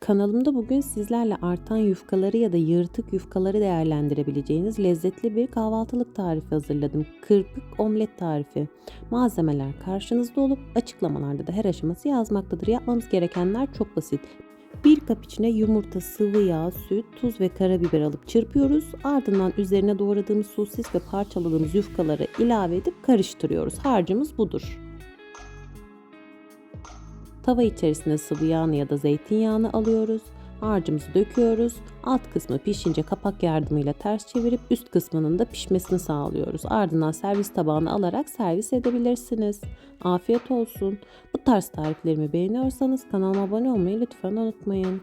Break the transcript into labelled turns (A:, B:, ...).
A: Kanalımda bugün sizlerle artan yufkaları ya da yırtık yufkaları değerlendirebileceğiniz lezzetli bir kahvaltılık tarifi hazırladım. Kırpık omlet tarifi. Malzemeler karşınızda olup açıklamalarda da her aşaması yazmaktadır. Yapmamız gerekenler çok basit. Bir kap içine yumurta, sıvı yağ, süt, tuz ve karabiber alıp çırpıyoruz. Ardından üzerine doğradığımız sosis ve parçaladığımız yufkaları ilave edip karıştırıyoruz. Harcımız budur. Tava içerisine sıvı yağını ya da zeytinyağını alıyoruz. Harcımızı döküyoruz. Alt kısmı pişince kapak yardımıyla ters çevirip üst kısmının da pişmesini sağlıyoruz. Ardından servis tabağına alarak servis edebilirsiniz. Afiyet olsun. Bu tarz tariflerimi beğeniyorsanız kanalıma abone olmayı lütfen unutmayın.